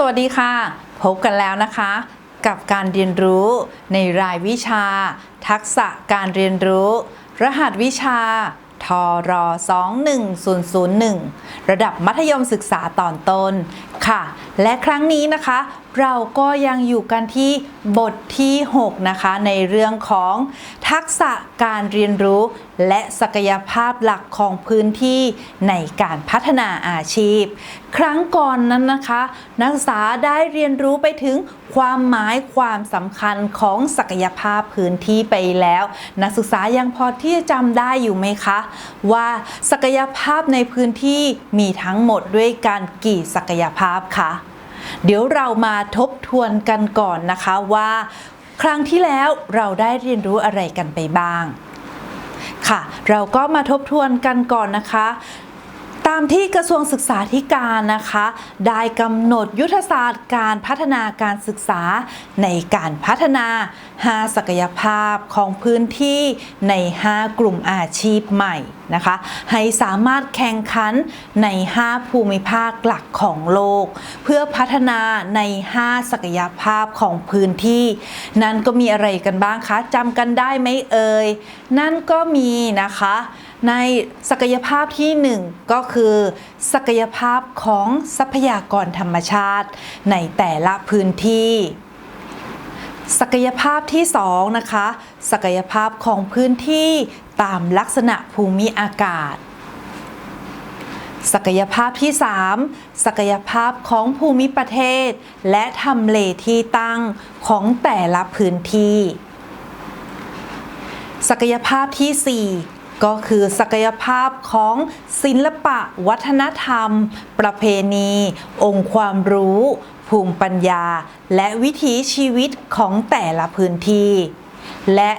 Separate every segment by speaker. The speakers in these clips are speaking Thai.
Speaker 1: สวัสดีค่ะ พบกันแล้วนะคะ กับการเรียนรู้ในรายวิชา ทักษะการเรียนรู้ รหัสวิชาทร21001 ระดับมัธยมศึกษาตอนต้นค่ะ และครั้งนี้นะคะ เราก็ยังอยู่กันที่บทที่ 6 นะคะ ในเรื่องของทักษะการเรียนรู้ และศักยภาพหลักของพื้นที่ในการพัฒนาอาชีพ ครั้งก่อนนั้นนะคะ นักศึกษาได้เรียนรู้ไปถึงความหมายความสำคัญของศักยภาพพื้นที่ไปแล้ว นักศึกษายังพอที่จะจำได้อยู่ไหมคะ ว่าศักยภาพในพื้นที่มีทั้งหมดด้วยกันกี่ศักยภาพคะ เดี๋ยวเรามาทบทวนกันก่อนนะคะว่า ครั้งที่แล้วเราได้เรียนรู้อะไรกันไปบ้าง ค่ะ เราก็มาทบทวนกันก่อนนะคะตามที่กระทรวงศึกษาธิการนะคะ ได้กำหนดยุทธศาสตร์การพัฒนาการศึกษาในการพัฒนา 5 ศักยภาพของพื้นที่ใน 5 กลุ่มอาชีพใหม่นะคะ ให้สามารถแข่งขันใน 5 ภูมิภาคหลักของโลก เพื่อพัฒนาใน 5 ศักยภาพของพื้นที่ นั่นก็มีอะไรกันบ้างคะจำกันได้ไหมเอ่ย นั่นก็มีนะคะในศักยภาพที่ 1 ก็คือ ศักยภาพของทรัพยากรธรรมชาติในแต่ละพื้นที่ ศักยภาพที่ 2 นะคะ ศักยภาพของพื้นที่ตามลักษณะภูมิอากาศ ศักยภาพที่ 3 ศักยภาพของภูมิประเทศ และทำเลที่ตั้งของแต่ละพื้นที่ ศักยภาพที่ 4ก็คือศักยภาพของศิลปะวัฒนธรรม ประเพณี องค์ความรู้ ภูมิปัญญา และวิถีชีวิตของแต่ละพื้นที่ และ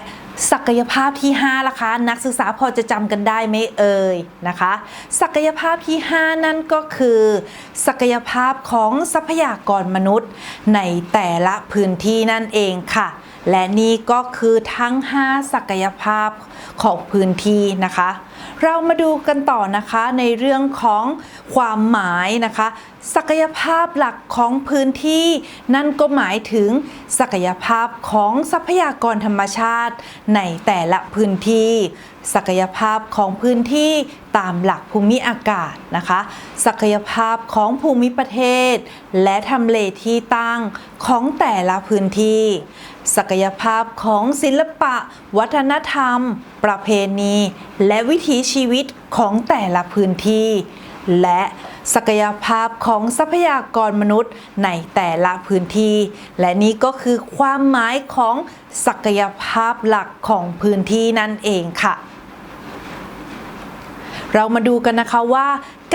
Speaker 1: ศักยภาพที่5ล่ะคะนักศึกษาพอจะจำกันได้ไหมเอ่ยนะคะ ศักยภาพที่ 5 นั่นก็คือ ศักยภาพของทรัพยากรมนุษย์ ในแต่ละพื้นที่นั่นเองค่ะ และนี่ก็คือทั้ง 5 ศักยภาพของพื้นที่นะคะ เรามาดูกันต่อนะคะในเรื่องของความหมายนะคะ ศักยภาพหลักของพื้นที่ นั่นก็หมายถึงศักยภาพของทรัพยากรธรรมชาติ ในแต่ละพื้นที่ ศักยภาพของพื้นที่ตามหลักภูมิอากาศนะคะ ศักยภาพของภูมิประเทศ และทำเลที่ตั้งของแต่ละพื้นที่ ศักยภาพของศิลปะ วัฒนธรรม ประเพณี และวิถีชีวิตของแต่ละพื้นที่ และศักยภาพของทรัพยากรมนุษย์ในแต่ละพื้นที่ และนี่ก็คือความหมายของศักยภาพหลักของพื้นที่นั่นเองค่ะ เรามาดูกันนะคะว่า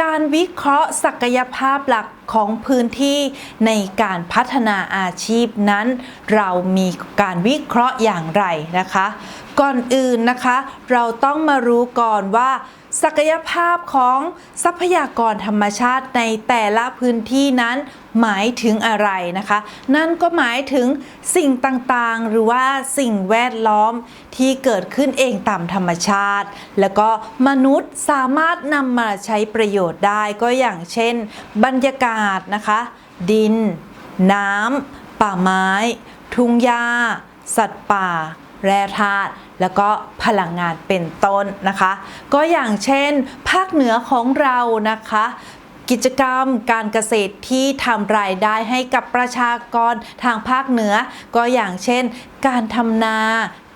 Speaker 1: การวิเคราะห์ศักยภาพหลักของพื้นที่ในการพัฒนาอาชีพนั้น เรามีการวิเคราะห์อย่างไรนะคะ ก่อนอื่นนะคะ เราต้องมารู้ก่อนว่า ศักยภาพของทรัพยากรธรรมชาติในแต่ละพื้นที่นั้นหมายถึงอะไรนะคะ นั่นก็หมายถึงสิ่งต่างๆ หรือว่าสิ่งแวดล้อมที่เกิดขึ้นเองตามธรรมชาติ แล้วก็มนุษย์สามารถนำมาใช้ประโยชน์ได้ก็อย่างเช่น บรรยากาศนะคะ ดิน น้ำป่าไม้ ทุ่งหญ้า สัตว์ป่า แร่ธาตุ แล้วก็พลังงานเป็นต้นนะคะ ก็อย่างเช่น ภาคเหนือของเรานะคะ กิจกรรมการเกษตรที่ทำรายได้ให้กับประชากรทางภาคเหนือ ก็อย่างเช่น การทำนา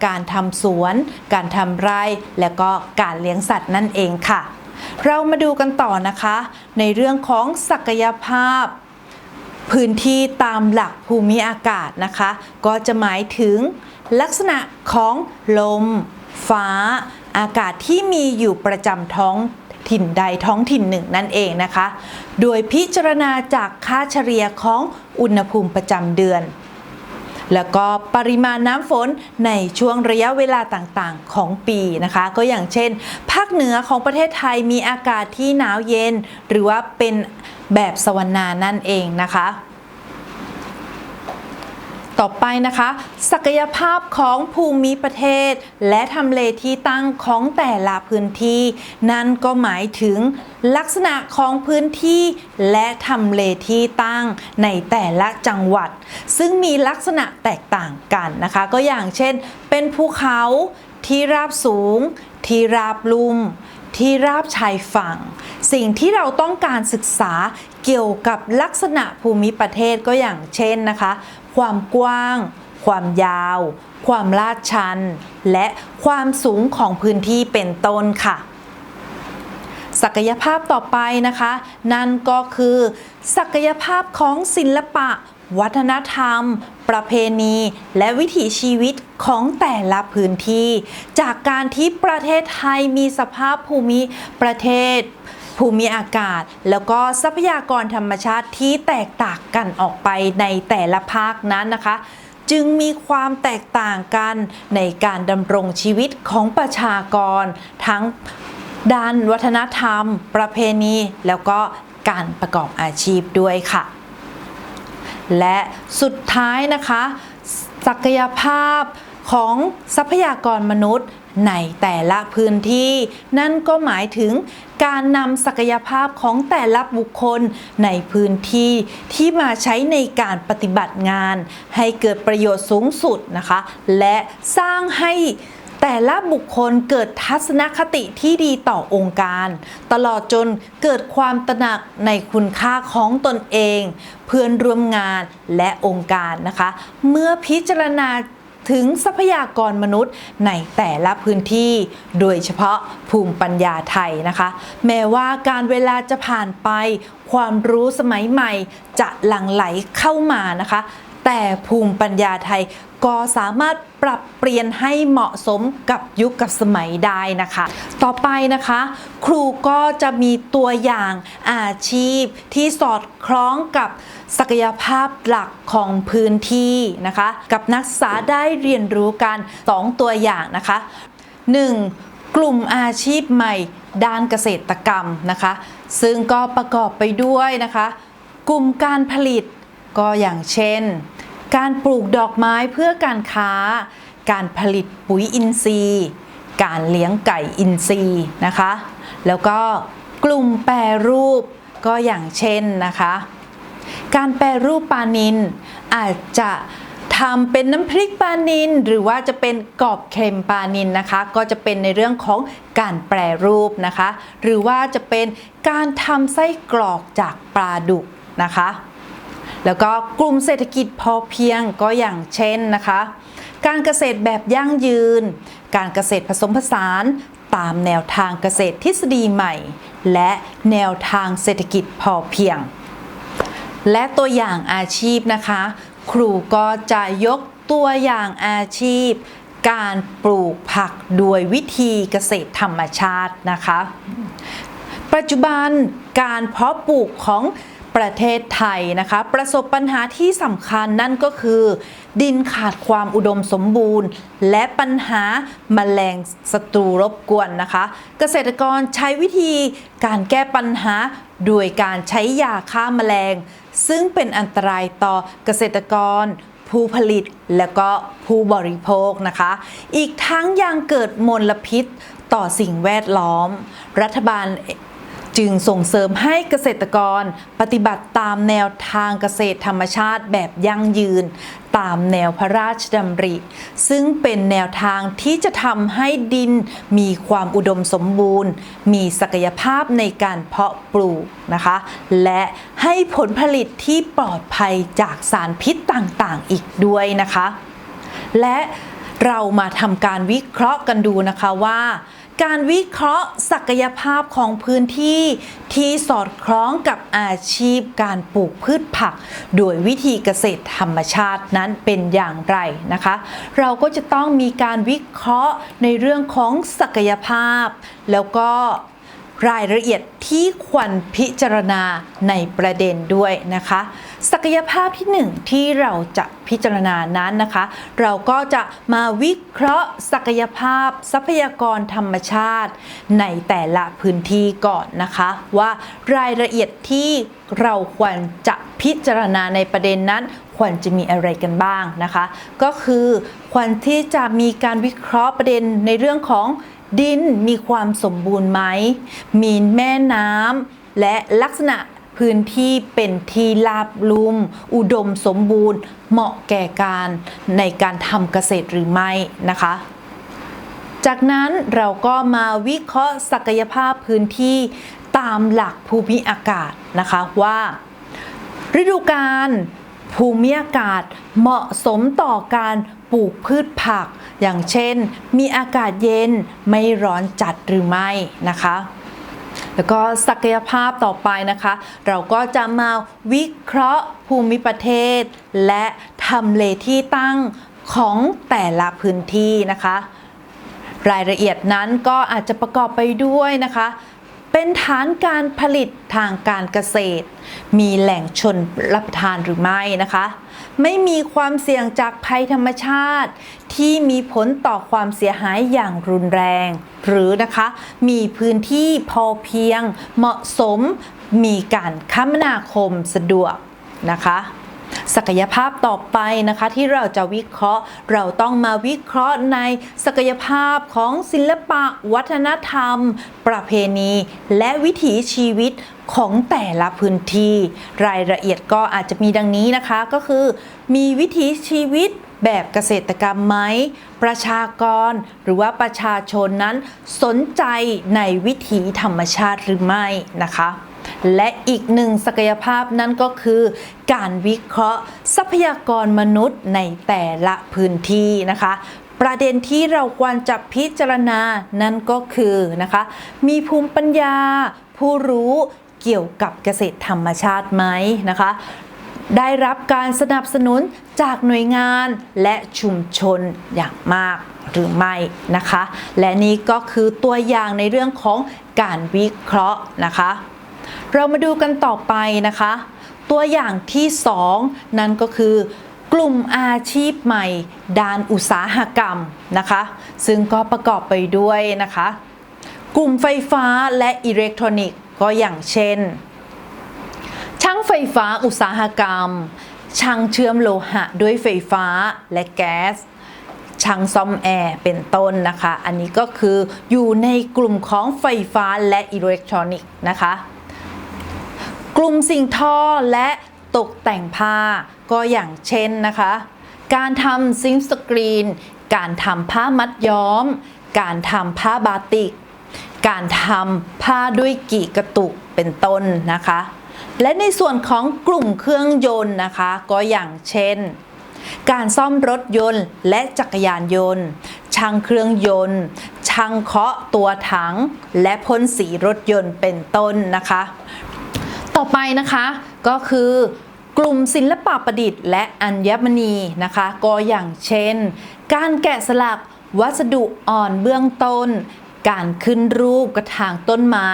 Speaker 1: การทำสวน การทำไร่ และก็การเลี้ยงสัตว์นั่นเองค่ะ เรามาดูกันต่อนะคะ ในเรื่องของศักยภาพ พื้นที่ตามหลักภูมิอากาศนะคะ ก็จะหมายถึง ลักษณะของลม ฟ้า อากาศที่มีอยู่ประจำท้องถิ่นใดท้องถิ่นหนึ่งนั่นเองนะคะ โดยพิจารณาจากค่าเฉลี่ยของอุณหภูมิประจำเดือน แล้วก็ปริมาณน้ำฝนในช่วงระยะเวลาต่างๆของปีนะคะ ก็อย่างเช่น ภาคเหนือของประเทศไทยมีอากาศที่หนาวเย็น หรือว่าเป็นแบบสวรรณานั่นเองนะคะ ต่อไปนะคะ ศักยภาพของภูมิประเทศ และทำเลที่ตั้งของแต่ละพื้นที่ นั่นก็หมายถึงลักษณะของพื้นที่ และทำเลที่ตั้งในแต่ละจังหวัด ซึ่งมีลักษณะแตกต่างกันนะคะ ก็อย่างเช่น เป็นภูเขาที่ราบสูง ที่ราบลุ่ม ที่ราบชายฝั่ง สิ่งที่เราต้องการศึกษาเกี่ยวกับลักษณะภูมิประเทศก็อย่างเช่นนะคะ ความกว้าง ความยาว ความลาดชัน และความสูงของพื้นที่เป็นต้นค่ะ ศักยภาพต่อไปนะคะ นั่นก็คือ ศักยภาพของศิลปะ วัฒนธรรม ประเพณี และวิถีชีวิตของแต่ละพื้นที่ จากการที่ประเทศไทยมีสภาพภูมิประเทศ ภูมิอากาศ แล้วก็ทรัพยากรธรรมชาติที่แตกต่างกันออกไปในแต่ละภาคนั้นนะคะจึงมีความแตกต่างกันในการดำรงชีวิตของประชากร ทั้งด้านวัฒนธรรม ประเพณี แล้วก็การประกอบอาชีพด้วยค่ะ และสุดท้ายนะคะ ศักยภาพของทรัพยากรมนุษย์ ในแต่ละพื้นที่ นั่นก็หมายถึงการนำศักยภาพของแต่ละบุคคลในพื้นที่ที่มาใช้ในการปฏิบัติงาน ให้เกิดประโยชน์สูงสุดนะคะ และสร้างให้แต่ละบุคคลเกิดทัศนคติที่ดีต่อองค์การ ตลอดจนเกิดความตระหนักในคุณค่าของตนเอง เพื่อนร่วมงานและองค์การนะคะ เมื่อพิจารณา ถึงทรัพยากรมนุษย์ในแต่ละพื้นที่ โดยเฉพาะภูมิปัญญาไทยนะคะ แม้ว่าการเวลาจะผ่านไป ความรู้สมัยใหม่จะหลั่งไหลเข้ามานะคะ แต่ภูมิปัญญาไทยก็สามารถปรับเปลี่ยนให้เหมาะสมกับยุคกับสมัยได้นะคะ ต่อไปนะคะ ครูก็จะมีตัวอย่างอาชีพที่สอดคล้องกับศักยภาพหลักของพื้นที่นะคะ กับนักศึกษาได้เรียนรู้กันสองตัวอย่างนะคะ 1. กลุ่มอาชีพใหม่ด้านเกษตรกรรมนะคะ ซึ่งก็ประกอบไปด้วยนะคะ กลุ่มการผลิต ก็อย่างเช่น การปลูกดอกไม้เพื่อการค้า การผลิตปุ๋ยอินทรีย์ การเลี้ยงไก่อินทรีย์นะคะ แล้วก็กลุ่มแปรรูปก็อย่างเช่นนะคะ การแปรรูปปลานินอาจจะทำเป็นน้ำพริกปลานินหรือว่าจะเป็นกรอบเค็มปลานินนะคะ ก็จะเป็นในเรื่องของการแปรรูปนะคะ หรือว่าจะเป็นการทำไส้กรอกจากปลาดุกนะคะ แล้วก็กลุ่มเศรษฐกิจพอเพียงก็อย่างเช่นนะคะ การเกษตรแบบยั่งยืน การเกษตรผสมผสานตามแนวทางเกษตรทฤษฎีใหม่ และแนวทางเศรษฐกิจพอเพียง และตัวอย่างอาชีพนะคะ ครูก็จะยกตัวอย่างอาชีพ การปลูกผักโดยวิธีเกษตรธรรมชาตินะคะ ปัจจุบันการเพาะปลูกของ ประเทศไทยนะคะ ประสบปัญหาที่สำคัญนั่นก็คือ ดินขาดความอุดมสมบูรณ์ และปัญหาแมลงศัตรูรบกวนนะคะ เกษตรกรใช้วิธีการแก้ปัญหาโดยการใช้ยาฆ่าแมลง ซึ่งเป็นอันตรายต่อเกษตรกรผู้ผลิตและก็ผู้บริโภคนะคะ อีกทั้งยังเกิดมลพิษต่อสิ่งแวดล้อม รัฐบาล จึงส่งเสริมให้เกษตรกรปฏิบัติตามแนวทางเกษตรธรรมชาติแบบยั่งยืน ตามแนวพระราชดำริ ซึ่งเป็นแนวทางที่จะทำให้ดินมีความอุดมสมบูรณ์ มีศักยภาพในการเพาะปลูกนะคะ และให้ผลผลิตที่ปลอดภัยจากสารพิษต่างๆ อีกด้วยนะคะ และเรามาทำการวิเคราะห์กันดูนะคะว่า การวิเคราะห์ศักยภาพของพื้นที่ที่สอดคล้องกับอาชีพการปลูกพืชผัก โดยวิธีเกษตรธรรมชาตินั้นเป็นอย่างไรนะคะ เราก็จะต้องมีการวิเคราะห์ในเรื่องของศักยภาพ แล้วก็รายละเอียดที่ควรพิจารณาในประเด็นด้วยนะคะ ศักยภาพที่หนึ่งที่เราจะพิจารณานั้นนะคะ เราก็จะมาวิเคราะห์ศักยภาพทรัพยากรธรรมชาติ ในแต่ละพื้นที่ก่อนนะคะ ว่ารายละเอียดที่เราควรจะพิจารณาในประเด็นนั้นควรจะมีอะไรกันบ้างนะคะ ก็คือควรที่จะมีการวิเคราะห์ประเด็นในเรื่องของดินมีความสมบูรณ์ไหมมีแม่น้ำและลักษณะ พื้นที่เป็นที่ราบลุ่ม อุดมสมบูรณ์ เหมาะแก่การในการทำเกษตรหรือไม่นะคะจากนั้นเราก็มาวิเคราะห์ศักยภาพพื้นที่ตามหลักภูมิอากาศนะคะว่า ฤดูกาลภูมิอากาศเหมาะสมต่อการปลูกพืชผัก อย่างเช่น มีอากาศเย็นไม่ร้อนจัดหรือไม่นะคะ แล้วก็ศักยภาพต่อไปนะคะ เราก็จะมาวิเคราะห์ภูมิประเทศ และทำเลที่ตั้งของแต่ละพื้นที่นะคะ รายละเอียดนั้นก็อาจจะประกอบไปด้วยนะคะ เป็นฐานการผลิตทางการเกษตร มีแหล่งชนรับทานหรือไม่นะคะ ไม่มีความเสี่ยงจากภัยธรรมชาติ ที่มีผลต่อความเสียหายอย่างรุนแรง หรือนะคะ มีพื้นที่พอเพียงเหมาะสม มีการคมนาคมสะดวกนะคะ ศักยภาพต่อไปนะคะที่เราจะวิเคราะห์ เราต้องมาวิเคราะห์ในศักยภาพของศิลปะ วัฒนธรรม ประเพณี และวิถีชีวิตของแต่ละพื้นที่ รายละเอียดก็อาจจะมีดังนี้นะคะก็คือ มีวิถีชีวิตแบบเกษตรกรรมไหม ประชากรหรือว่าประชาชนนั้นสนใจในวิถีธรรมชาติหรือไม่นะคะ และอีกหนึ่งศักยภาพนั่นก็คือการวิเคราะห์ทรัพยากรมนุษย์ในแต่ละพื้นที่นะคะประเด็นที่เราควรจะพิจารณานั่นก็คือนะคะ มีภูมิปัญญา ผู้รู้เกี่ยวกับเกษตรธรรมชาติไหมนะคะ ได้รับการสนับสนุนจากหน่วยงานและชุมชนอย่างมากหรือไม่นะคะ และนี่ก็คือตัวอย่างในเรื่องของการวิเคราะห์นะคะ เรามาดูกันต่อไปนะคะ ตัวอย่างที่ 2 นั่นก็คือกลุ่มอาชีพใหม่ ด้านอุตสาหกรรมนะคะ ซึ่งก็ประกอบไปด้วยนะคะ กลุ่มไฟฟ้าและอิเล็กทรอนิกส์ก็อย่างเช่น ช่างไฟฟ้าอุตสาหกรรม ช่างเชื่อมโลหะด้วยไฟฟ้าและแก๊สช่างซ่อมแอร์เป็นต้นนะคะ อันนี้ก็คืออยู่ในกลุ่มของไฟฟ้าและอิเล็กทรอนิกส์นะคะ กลุ่มสิ่งทอและตกแต่งผ้าก็อย่างเช่นนะคะ การทำซิงสกรีน การทำผ้ามัดย้อม การทำผ้าบาติก การทำผ้าด้วยกี่กระตุกเป็นต้นนะคะ และในส่วนของกลุ่มเครื่องยนต์นะคะ ก็อย่างเช่น การซ่อมรถยนต์และจักรยานยนต์ ช่างเครื่องยนต์ ช่างเคาะตัวถัง และพ่นสีรถยนต์เป็นต้นนะคะ ต่อไปนะคะก็คือกลุ่มศิลปะประดิษฐ์และอัญมณีนะคะ ก็อย่างเช่น การแกะสลักวัสดุอ่อนเบื้องต้น การขึ้นรูปกระถางต้นไม้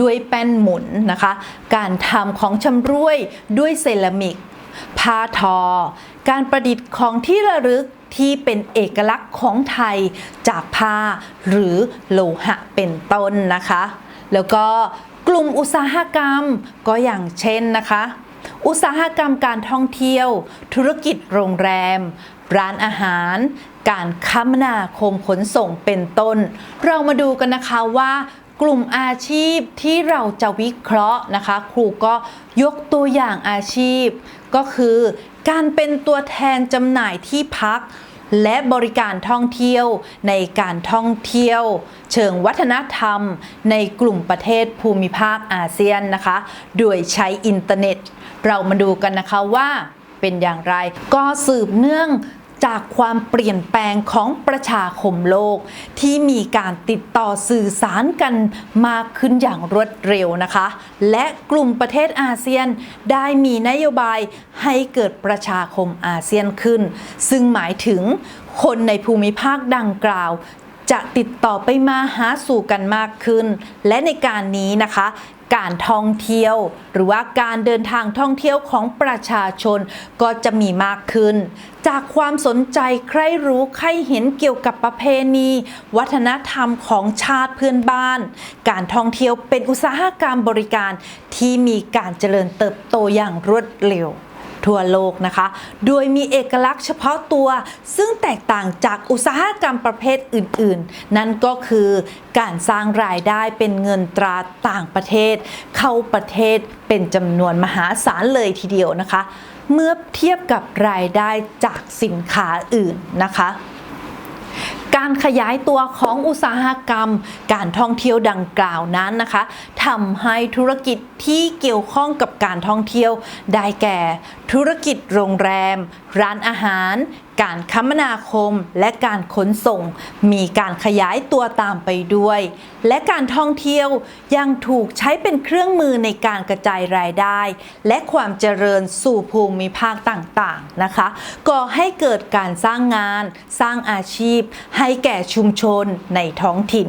Speaker 1: ด้วยแป้นหมุนนะคะ การทำของชำร่วยด้วยเซรามิก ผ้าทอ การประดิษฐ์ของที่ระลึกที่เป็นเอกลักษณ์ของไทยจากผ้าหรือโลหะเป็นต้นนะคะ แล้วก็ กลุ่มอุตสาหกรรมก็อย่างเช่นนะคะ อุตสาหกรรมการท่องเที่ยว ธุรกิจโรงแรม ร้านอาหาร การคมนาคมขนส่งเป็นต้น เรามาดูกันนะคะว่ากลุ่มอาชีพที่เราจะวิเคราะห์นะคะ ครูก็ยกตัวอย่างอาชีพ ก็คือ การเป็นตัวแทนจำหน่ายที่พัก และบริการท่องเที่ยวในการท่องเที่ยว เชิงวัฒนธรรม ในกลุ่มประเทศภูมิภาคอาเซียนนะคะ โดยใช้อินเทอร์เน็ต เรามาดูกันนะคะว่าเป็นอย่างไร ก็สืบเนื่อง จากความเปลี่ยนแปลงของประชาคมโลก ที่มีการติดต่อสื่อสารกันมากขึ้นอย่างรวดเร็วนะคะ และกลุ่มประเทศอาเซียนได้มีนโยบายให้เกิดประชาคมอาเซียนขึ้น ซึ่งหมายถึงคนในภูมิภาคดังกล่าวจะติดต่อไปมาหาสู่กันมากขึ้น และในการนี้นะคะ การท่องเที่ยว หรือว่าการเดินทางท่องเที่ยวของประชาชนก็จะมีมากขึ้น จากความสนใจใครรู้ใครเห็นเกี่ยวกับประเพณี วัฒนธรรมของชาติเพื่อนบ้าน การท่องเที่ยวเป็นอุตสาหกรรมบริการที่มีการเจริญเติบโตอย่างรวดเร็ว ทั่วโลกนะคะ โดยมีเอกลักษณ์เฉพาะตัวซึ่งแตกต่างจากอุตสาหกรรมประเภทอื่น ๆ นั่นก็คือการสร้างรายได้เป็นเงินตราต่างประเทศ เข้าประเทศเป็นจำนวนมหาศาลเลยทีเดียวนะคะ เมื่อเทียบกับรายได้จากสินค้าอื่นนะคะ การขยายตัวของอุตสาหกรรม การท่องเที่ยวดังกล่าวนั้นนะคะทำให้ธุรกิจที่เกี่ยวข้องกับการท่องเที่ยว ได้แก่ ธุรกิจโรงแรม ร้านอาหาร การคมนาคมและการขนส่ง มีการขยายตัวตามไปด้วย และการท่องเที่ยวยังถูกใช้เป็นเครื่องมือในการกระจายรายได้ และความเจริญสู่ภูมิภาคต่างๆนะคะก่อให้เกิดการสร้างงาน สร้างอาชีพ ให้แก่ชุมชนในท้องถิ่น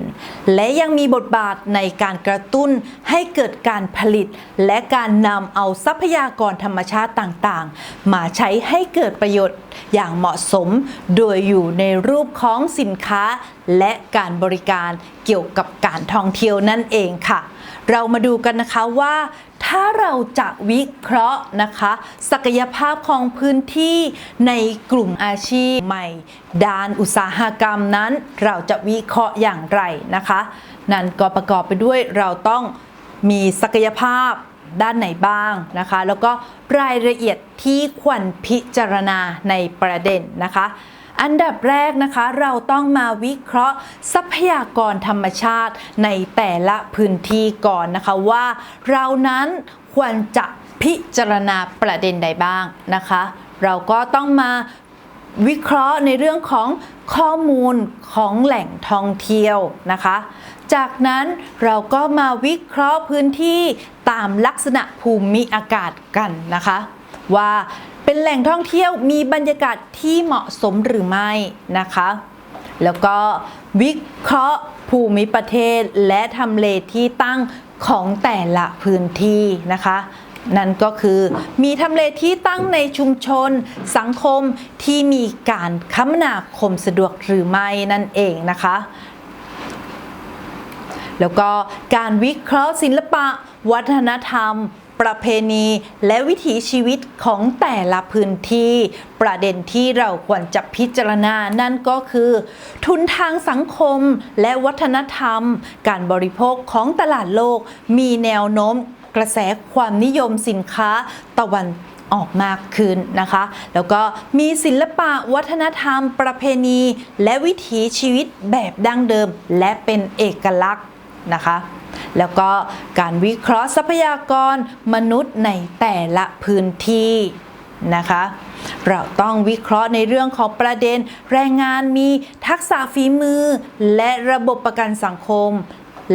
Speaker 1: และยังมีบทบาทในการกระตุ้นให้เกิดการผลิต และการนำเอาทรัพยากรธรรมชาติต่างๆ มาใช้ให้เกิดประโยชน์อย่างเหมาะสม โดยอยู่ในรูปของสินค้า และการบริการเกี่ยวกับการท่องเที่ยวนั่นเองค่ะ เรามาดูกันนะคะว่าถ้าเราจะวิเคราะห์นะคะ ศักยภาพของพื้นที่ในกลุ่มอาชีพใหม่ ด้านอุตสาหกรรมนั้น เราจะวิเคราะห์อย่างไรนะคะ นั่นก็ประกอบไปด้วยเราต้องมีศักยภาพ ด้านไหนบ้างนะคะ แล้วก็รายละเอียดที่ควรพิจารณาในประเด็นนะคะอันดับแรกนะคะเราต้องมาวิเคราะห์ทรัพยากรธรรมชาติในแต่ละพื้นที่ก่อนนะคะว่าเรานั้นควรจะพิจารณาประเด็นใดบ้างนะคะ เราก็ต้องมาวิเคราะห์ในเรื่องของข้อมูลของแหล่งท่องเที่ยวนะคะ จากนั้นเราก็มาวิเคราะห์พื้นที่ตามลักษณะภูมิอากาศกันนะคะ ว่าเป็นแหล่งท่องเที่ยวมีบรรยากาศที่เหมาะสมหรือไม่นะคะ แล้วก็วิเคราะห์ภูมิประเทศและทำเลที่ตั้งของแต่ละพื้นที่นะคะนั่นก็คือมีทำเลที่ตั้งในชุมชน สังคมที่มีการคมนาคมสะดวกหรือไม่นั่นเองนะคะ แล้วก็การวิเคราะห์ศิลปะ วัฒนธรรม ประเพณี และวิถีชีวิตของแต่ละพื้นที่ ประเด็นที่เราควรจะพิจารณานั่นก็คือ ทุนทางสังคมและวัฒนธรรม การบริโภคของตลาดโลก มีแนวโน้มกระแสความนิยมสินค้าตะวันออกมากขึ้นนะคะ แล้วก็มีศิลปะวัฒนธรรม ประเพณี และวิถีชีวิตแบบดั้งเดิม และเป็นเอกลักษณ์ นะคะ แล้วก็การวิเคราะห์ทรัพยากรมนุษย์ในแต่ละพื้นที่นะคะ เราต้องวิเคราะห์ในเรื่องของประเด็น แรงงานมีทักษะฝีมือ และระบบประกันสังคม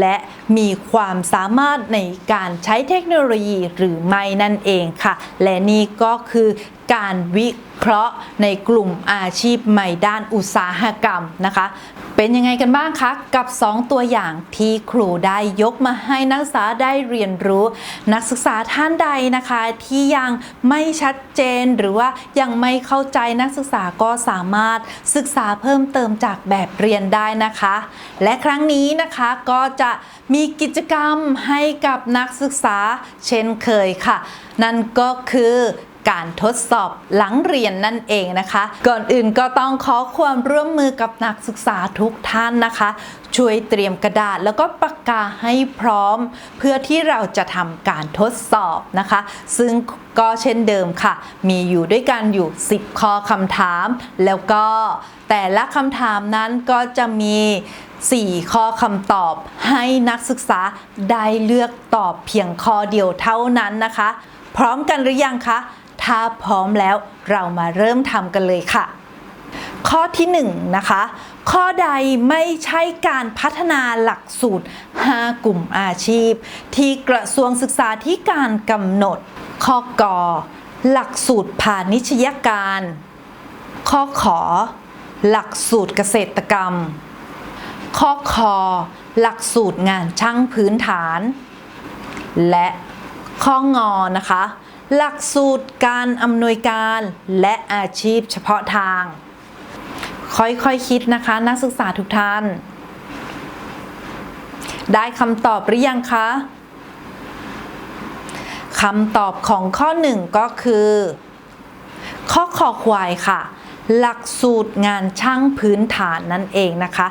Speaker 1: และมีความสามารถในการใช้เทคโนโลยีหรือไม่นั่นเองค่ะ และนี่ก็คือ การวิเคราะห์ในกลุ่มอาชีพใหม่ด้านอุตสาหกรรมนะคะ เป็นยังไงกันบ้างคะ กับ 2 ตัวอย่างที่ครูได้ยกมาให้นักศึกษาได้เรียนรู้ นักศึกษาท่านใดนะคะ ที่ยังไม่ชัดเจนหรือว่ายังไม่เข้าใจนักศึกษาก็สามารถศึกษาเพิ่มเติมจากแบบเรียนได้นะคะ และครั้งนี้นะคะก็จะมีกิจกรรมให้กับนักศึกษาเช่นเคยค่ะ นั่นก็คือ การทดสอบหลังเรียนนั่นเองนะคะ ก่อนอื่นก็ต้องขอความร่วมมือกับนักศึกษาทุกท่านนะคะ ช่วยเตรียมกระดาษแล้วก็ปากกาให้พร้อม เพื่อที่เราจะทำการทดสอบนะคะ ซึ่งก็เช่นเดิมค่ะ มีอยู่ด้วยกันอยู่ 10 ข้อคำถาม แล้วก็แต่ละคำถามนั้นก็จะมี 4 ข้อคำตอบให้นักศึกษาได้เลือกตอบเพียงข้อเดียวเท่านั้นนะคะ พร้อมกันหรือยังคะ ถ้าพร้อมแล้วเรามาเริ่มทำกันเลยค่ะ ข้อที่1นงนะคะ ข้อใดไม่ใช่การพัฒนาหลักสูตร 5 กลุ่มอาชีพ ที่กระทรวงศึกษาธิการกำหนด ข้อกอหลักสูตรพาณิชยการ ข้อขอ หลักสูตรเกษตรกรรม ข้อคอหลักสูตรงานช่างพื้นฐาน และข้องอนะคะ หลักสูตรการอำนวยการและอาชีพเฉพาะทาง ค่อยๆคคิดนะคะ นักศึกษาทุกท่าน ได้คำตอบหรือยังคะคำตอบของข้อหนึ่งก็คือ ข้อขอควายค่ะ หลักสูตรงานช่างพื้นฐานนั่นเองนะคะ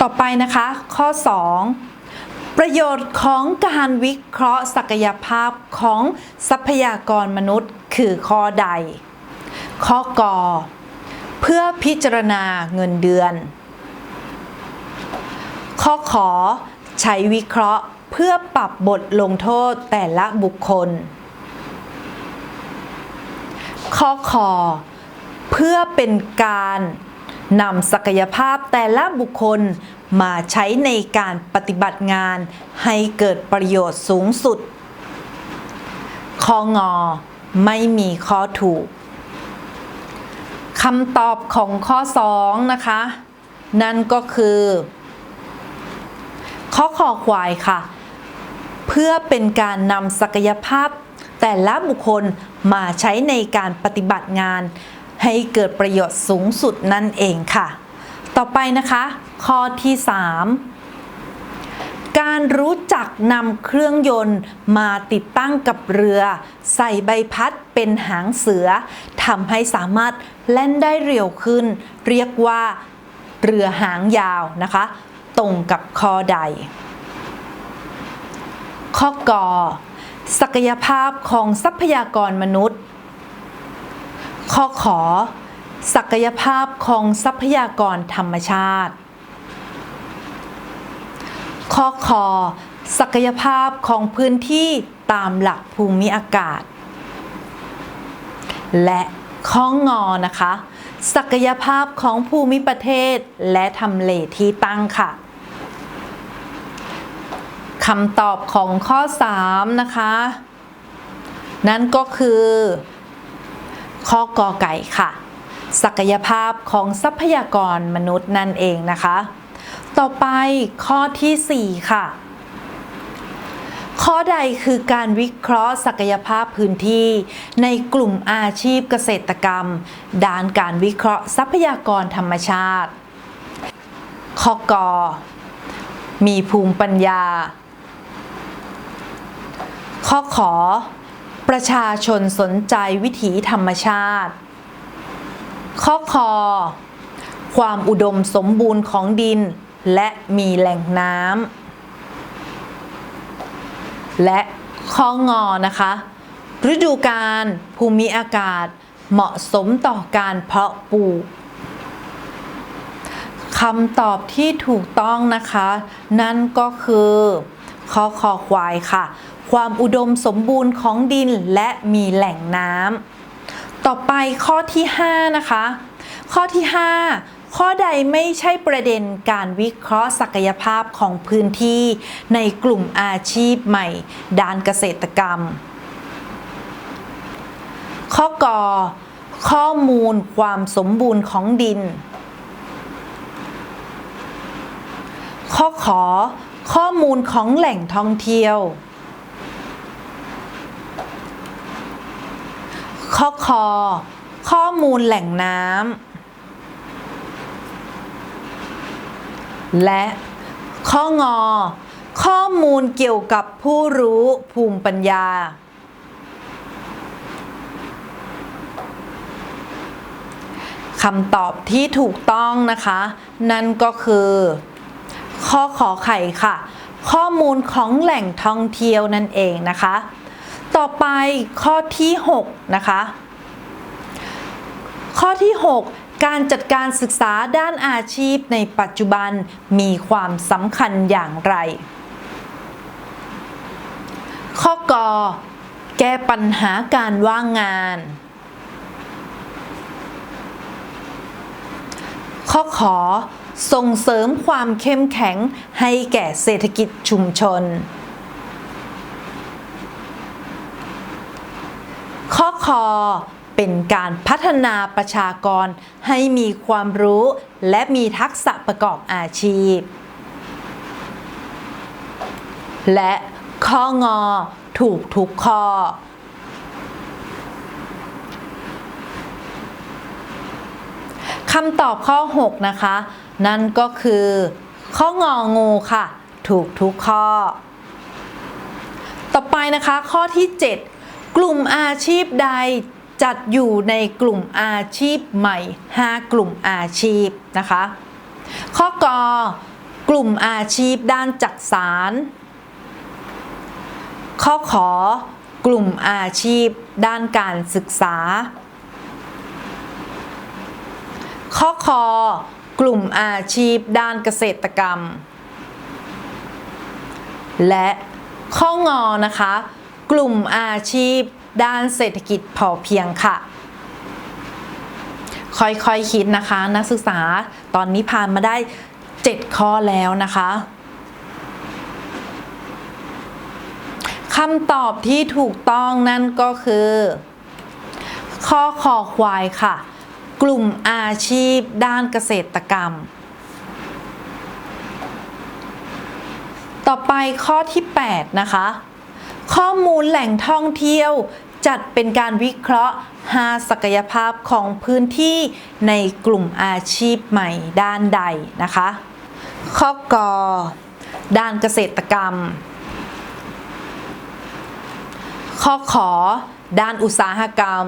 Speaker 1: ต่อไปนะคะ ข้อ 2 ประโยชน์ของการวิเคราะห์ศักยภาพของทรัพยากรมนุษย์คือข้อใด ข้อกอเพื่อพิจารณาเงินเดือน ข้อขอใช้วิเคราะห์เพื่อปรับบทลงโทษแต่ละบุคคล ข้อคอเพื่อเป็นการนำศักยภาพแต่ละบุคคล มาใช้ในการปฏิบัติงานให้เกิดประโยชน์สูงสุดข้องอ ไม่มีข้อถูกคำตอบของข้อ 2 นะคะ นั่นก็คือ ข้อขอควายค่ะ เพื่อเป็นการนำศักยภาพ แต่ละบุคคลมาใช้ในการปฏิบัติงาน ให้เกิดประโยชน์สูงสุดนั่นเองค่ะ ต่อไปนะคะ ข้อที่ 3 การรู้จักนำเครื่องยนต์มาติดตั้งกับเรือ ใส่ใบพัดเป็นหางเสือทำให้สามารถเล่นได้เร็วขึ้น เรียกว่าเรือหางยาวนะคะ ตรงกับข้อใด ข้อกอศักยภาพของทรัพยากรมนุษย์ ข้อขอ ศักยภาพของทรัพยากรธรรมชาติ ข้อคอศักยภาพของพื้นที่ตามหลักภูมิอากาศ และข้องอนะคะ ศักยภาพของภูมิประเทศและทำเลที่ตั้งค่ะคำตอบของข้อ 3 นะคะ นั่นก็คือ ข้อกอไก่ค่ะ ศักยภาพของทรัพยากรมนุษย์นั่นเองนะคะ ต่อไปข้อทีสี่ 4 ค่ะ ข้อใดคือการวิเคราะห์ศักยภาพพื้นที่ ในกลุ่มอาชีพเกษตรกรรม ด้านการวิเคราะห์ทรัพยากรธรรมชาติ ข้อกอมีภูมิปัญญา ข้อขอ ประชาชนสนใจวิถีธรรมชาติ ข้อคอ ความอุดมสมบูรณ์ของดิน และมีแหล่งน้ำและข้องอนะคะ ฤดูกาลภูมิอากาศเหมาะสมต่อการเพาะปลูกคำตอบที่ถูกต้องนะคะ นั่นก็คือข้อคอควายค่ะ ความอุดมสมบูรณ์ของดินและมีแหล่งน้ำ ต่อไปข้อที่ 5 นะคะ ข้อที่ 5 ข้อใดไม่ใช่ประเด็นการวิเคราะห์ศักยภาพของพื้นที่ในกลุ่มอาชีพใหม่ ด้านเกษตรกรรม ข้อกอข้อมูลความสมบูรณ์ของดิน ข้อขอข้อมูลของแหล่งท่องเที่ยว ข้อคอ ข้อมูลแหล่งน้ำและข้องอ ข้อมูลเกี่ยวกับผู้รู้ภูมิปัญญา คำตอบที่ถูกต้องนะคะ นั่นก็คือ ข้อขอไข่ค่ะ ข้อมูลของแหล่งท่องเที่ยวนั่นเองนะคะ ต่อไปข้อที่ 6 นะคะ ข้อที่ 6การจัดการศึกษาด้านอาชีพในปัจจุบันมีความสำคัญอย่างไร ข้อกอแก้ปัญหาการว่างงาน ข้อขอส่งเสริมความเข้มแข็งให้แก่เศรษฐกิจชุมชน ข้อคอเป็นการพัฒนาประชากรให้มีความรู้และมีทักษะประกอบอาชีพ และข้องอถูกทุกข้อ คำตอบข้อ 6 นะคะ นั่นก็คือ ข้ององูค่ะ ถูกทุกข้อ ต่อไปนะคะข้อที่ 7 กลุ่มอาชีพใดจัดอยู่ในกลุ่มอาชีพใหม่ 5 กลุ่มอาชีพนะคะ ข้อกอกลุ่มอาชีพด้านจักสาร ข้อขอกลุ่มอาชีพด้านการศึกษา ข้อคอกลุ่มอาชีพด้านเกษตรกรรม และข้องอนะคะ กลุ่มอาชีพ ด้านเศรษฐกิจพอเพียงค่ะ ค่อยๆคคิดนะคะ นักศึกษาตอนนี้ผ่านมาได้ 7 ข้อแล้วนะคะคำตอบที่ถูกต้องนั่นก็คือ ข้อคอควายค่ะ กลุ่มอาชีพด้านเกษตรกรรม ต่อไปข้อที่ 8 นะคะ ข้อมูลแหล่งท่องเที่ยว จัดเป็นการวิเคราะห์ 5 ศักยภาพของพื้นที่ในกลุ่มอาชีพใหม่ด้านใดนะคะ ข้อกอด้านเกษตรกรรม ข้อขอ ด้านอุตสาหกรรม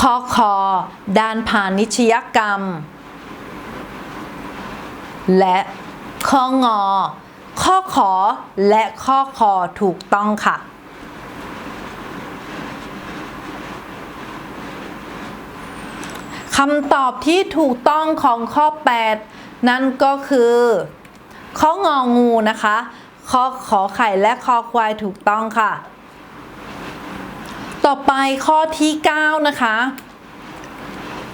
Speaker 1: ข้อคอ ด้านพาณิชยกรรม และข้องอ ข้อขอและข้อคอถูกต้องค่ะ คำตอบที่ถูกต้องของข้อ 8 นั่นก็คือ ข้ององูนะคะข้อขอไข่และคอควายถูกต้องค่ะ ต่อไปข้อที่ 9 นะคะ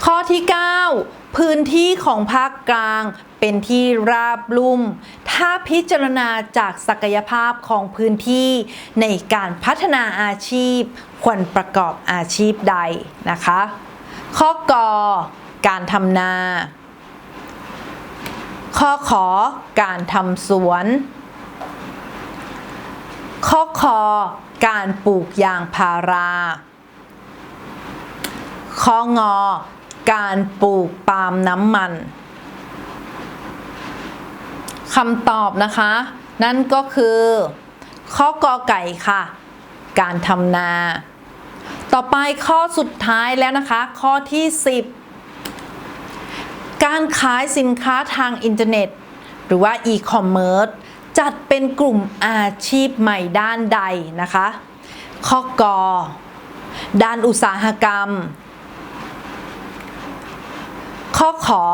Speaker 1: ข้อที่ 9 พื้นที่ของภาคกลาง เป็นที่ราบลุ่ม ถ้าพิจารณาจากศักยภาพของพื้นที่ในการพัฒนาอาชีพ ควรประกอบอาชีพใดนะคะ ข้อกอการทำนา ข้อขอการทำสวน ข้อคอการปลูกยางพารา ข้องอการปลูกปาล์มน้ำมัน คำตอบนะคะ นั่นก็คือข้อกอไก่ค่ะ การทำนา ต่อไปข้อสุดท้ายแล้วนะคะ ข้อที่ 10 การขายสินค้าทางอินเทอร์เน็ต หรือว่าอีคอมเมิร์ซจัดเป็นกลุ่มอาชีพใหม่ด้านใดนะคะ ข้อกอด้านอุตสาหกรรม ข้อขอ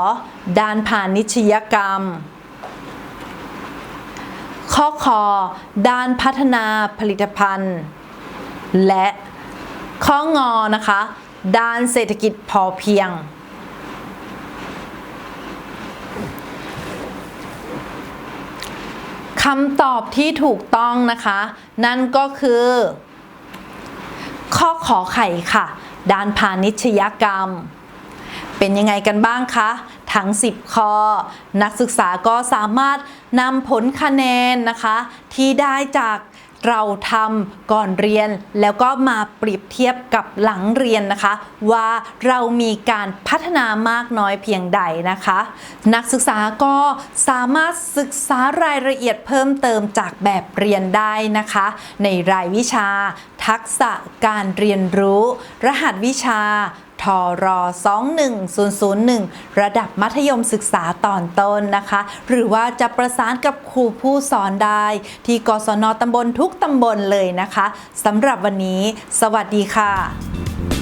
Speaker 1: ด้านพาณิชยกรรม ข้อคอด้านพัฒนาผลิตภัณฑ์ และข้องอนะคะ ด้านเศรษฐกิจพอเพียง คำตอบที่ถูกต้องนะคะ นั่นก็คือ ข้อขอไข่ค่ะ ด้านพาณิชยกรรม เป็นยังไงกันบ้างคะ ทั้ง 10 ข้อ นักศึกษาก็สามารถนำผลคะแนนนะคะ ที่ได้จากเราทำก่อนเรียนแล้วก็มาเปรียบเทียบกับหลังเรียนนะคะ ว่าเรามีการพัฒนามากน้อยเพียงใดนะคะ นักศึกษาก็สามารถศึกษารายละเอียดเพิ่มเติมจากแบบเรียนได้นะคะ ในรายวิชา ทักษะการเรียนรู้ รหัสวิชา ทร21001 ระดับมัธยมศึกษาตอนต้นนะคะ หรือว่าจะประสานกับครูผู้สอนได้ ที่กศนตำบลทุกตำบลเลยนะคะสำหรับวันนี้ สวัสดีค่ะ